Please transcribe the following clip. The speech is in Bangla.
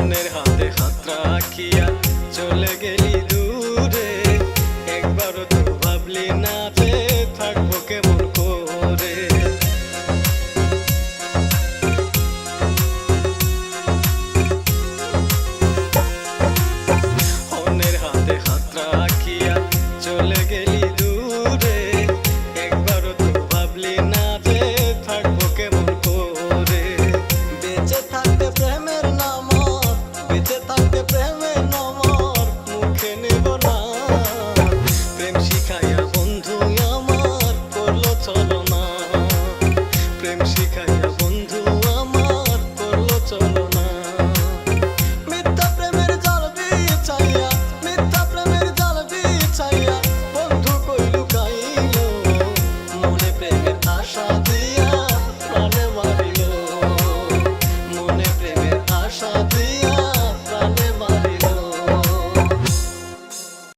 জীবনের হাতে হাত রাখিয়া চলে গেলি দূরে। শিখাইয়া